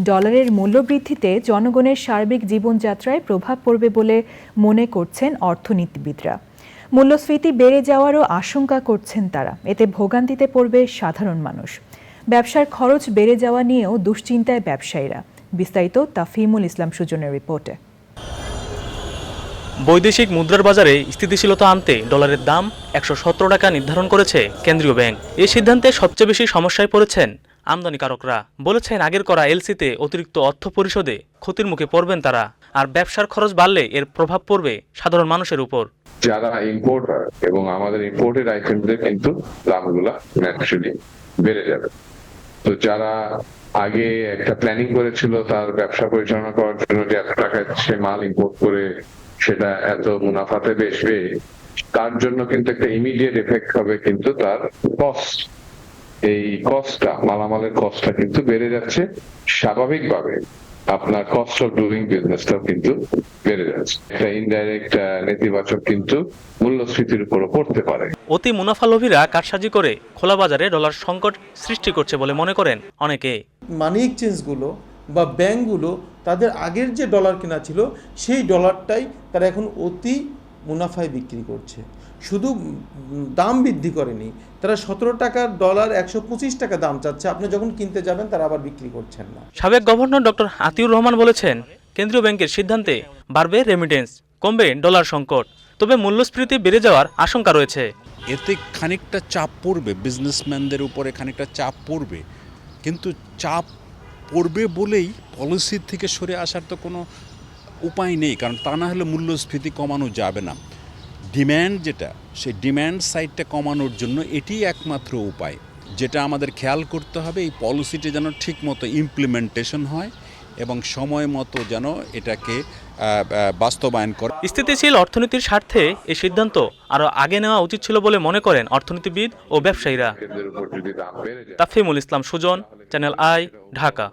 ডলারের মূল্যবৃদ্ধিতে জনগণের সার্বিক জীবনযাত্রায় প্রভাব পড়বে বলে মনে করছেন অর্থনীতিবিদরা। মূল্যস্ফীতি বেড়ে যাওয়ারও আশঙ্কা করছেন তারা। এতে ভোগান্তিতে পড়বে সাধারণ মানুষ। ব্যবসার খরচ বেড়ে যাওয়া নিয়েও দুশ্চিন্তায় ব্যবসায়ীরা। বিস্তারিত তাফিমুল ইসলাম সুজনের রিপোর্টে। বৈদেশিক মুদ্রার বাজারে স্থিতিশীলতা আনতে ডলারের দাম একশো সতেরো টাকা নির্ধারণ করেছে কেন্দ্রীয় ব্যাংক। এই সিদ্ধান্তে সবচেয়ে বেশি সমস্যায় পড়েছেন আমদানিকারকরা বলেছেন আগের করা এলসিতে অতিরিক্ত অর্থ পরিশোধে ক্ষতির মুখে পড়বেন তারা, আর ব্যবসার খরচ বাড়লে এর প্রভাব পড়বে সাধারণ মানুষের উপর। যারা ইম্পোর্টার এবং আমাদের ইম্পোর্টেড আইটেমদের কিন্তু দামগুলা ন্যাচারালি বেড়ে যাবে। তো যারা আগে একটা প্ল্যানিং করেছিল তার ব্যবসা পরিচালনা করার জন্য যে এত টাকায় সে মাল ইম্পোর্ট করে সেটা এত মুনাফাতে বেচবে, তার জন্য কিন্তু একটা ইমিডিয়েট এফেক্ট হবে কিন্তু তার কস্ট এই কস্টটা মালামালের কস্টটা কিন্তু বেড়ে যাচ্ছে স্বাভাবিকভাবে। আপনার কস্ট অফ ডুইং বিজনেসটাও কিন্তু বেড়ে যাচ্ছে। একটা ইনডাইরেক্ট নেতিবাচক কিন্তু মূল্যস্ফীতির উপরও পড়তে পারে। অতি মুনাফালোভীরা কারসাজি করে খোলা বাজারে ডলার সংকট সৃষ্টি করছে বলে মনে করেন অনেকে। মানি এক্সচেঞ্জগুলো বা ব্যাংকগুলো তাদের আগের যে ডলার কেনা ছিল সেই ডলারটাই তারা এখন অতি মুনাফায় বিক্রি করছে। শুধু দাম বৃদ্ধি করেনি তারা সতেরো টাকার ডলার একশো পঁচিশ টাকা দাম চাচ্ছে। আপনি যখন কিনতে যাবেন তারা আবার বিক্রি করছেন না। সাবেক গভর্নর ডক্টর আতিউর রহমান বলেছেন কেন্দ্রীয় ব্যাংকের সিদ্ধান্তে বাড়বে রেমিটেন্স কমবে ডলার সংকট। তবে মূল্যস্ফীতি বেড়ে যাওয়ার আশঙ্কা রয়েছে। এতে খানিকটা চাপ পড়বে বিজনেসম্যানদের উপরে খানিকটা চাপ পড়বে। কিন্তু চাপ পড়বে বলেই পলিসি থেকে সরে আসার তো কোনো উপায় নেই কারণ তা না হলে মূল্যস্ফীতি কমানো যাবে না। ডিম্যান্ড যেটা সেই ডিম্যান্ড সাইডটা কমানোর জন্য এটি একমাত্র উপায়। যেটা আমাদের খেয়াল করতে হবে এই পলিসিটি যেন ঠিকমতো ইমপ্লিমেন্টেশন হয় এবং সময় মতো যেন এটাকে বাস্তবায়ন করে। স্থিতিশীল অর্থনীতির স্বার্থে এই সিদ্ধান্ত আরও আগে নেওয়া উচিত ছিল বলে মনে করেন অর্থনীতিবিদ ও ব্যবসায়ীরা। Tafimul Islam Sujan channel I Dhaka